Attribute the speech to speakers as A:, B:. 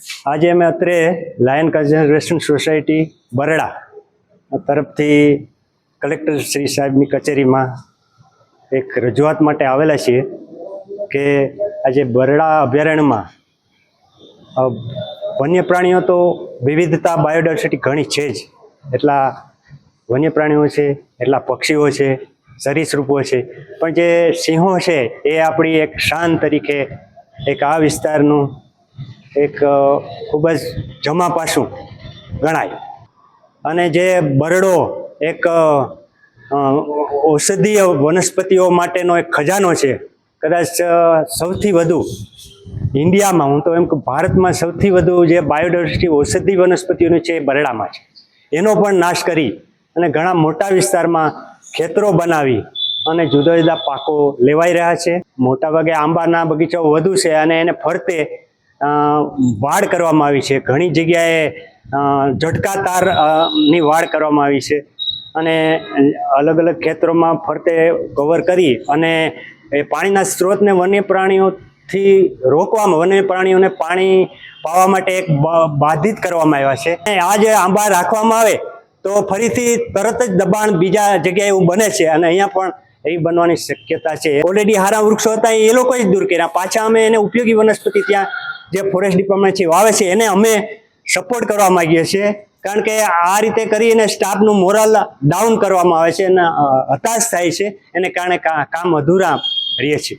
A: આજે અમે અત્રે લાયન કન્ઝર્વેશન સોસાયટી બરડા તરફથી કલેક્ટર શ્રી સાહેબની કચેરીમાં એક રજૂઆત માટે આવેલા છીએ કે આજે બરડા અભયારણ્યમાં વન્ય પ્રાણીઓ તો વિવિધતા બાયોડાયવર્સિટી ઘણી છે જ. એટલા વન્ય પ્રાણીઓ છે, એટલા પક્ષીઓ છે સરીસૃપો છે. પણ જે સિંહો છે, એ આપણી એક શાન તરીકે એક આ વિસ્તારનું એક ખૂબ જ જમા પાસું ગણાય. અને જે બરડો એક ઔષધીય વનસ્પતિઓ માટેનો એક ખજાનો છે, કદાચ સૌથી વધુ ઇન્ડિયામાં, હું તો એમ કે ભારતમાં સૌથી વધુ જે બાયોડાયવર્સિટી ઔષધિ વનસ્પતિઓની છે એ બરડામાં છે. એનો પણ નાશ કરી અને ઘણા મોટા વિસ્તારમાં ખેતરો બનાવી અને જુદા જુદા પાકો લેવાઈ રહ્યા છે. મોટાભાગે આંબાના બગીચાઓ વધુ છે અને એને ફરતે વાડ કરવામાં આવી છે. ઘણી જગ્યાએ ઝટકા તારની વાડ કરવામાં આવી છે. અને અલગ અલગ ખેતરોમાં ફરતે કવર કરી અને એ પાણીના સ્ત્રોતને વન્ય પ્રાણીઓથી રોકવામાં, વન્ય પ્રાણીઓને પાણી પાવા માટે એક બાધિત કરવામાં આવ્યા છે. આ જે આંબા રાખવામાં આવે, તો ફરીથી તરત જ દબાણ બીજા જગ્યાએ એવું બને છે અને અહીંયા પણ એવી બનવાની શક્યતા છે. ઓલરેડી હારા વૃક્ષો હતા, એ લોકોએ જ દૂર કર્યા. પાછા અમે એને ઉપયોગી વનસ્પતિ ત્યાં જે ફોરેસ્ટ ડિપાર્ટમેન્ટ છે વાવે છે, એને અમે સપોર્ટ કરવા માંગીએ છીએ. કારણ કે આ રીતે કરીને સ્ટાફનું મોરલ ડાઉન કરવામાં આવે છે અને હતાશ થાય છે. એને કારણે કામ અધૂરા રહીએ છીએ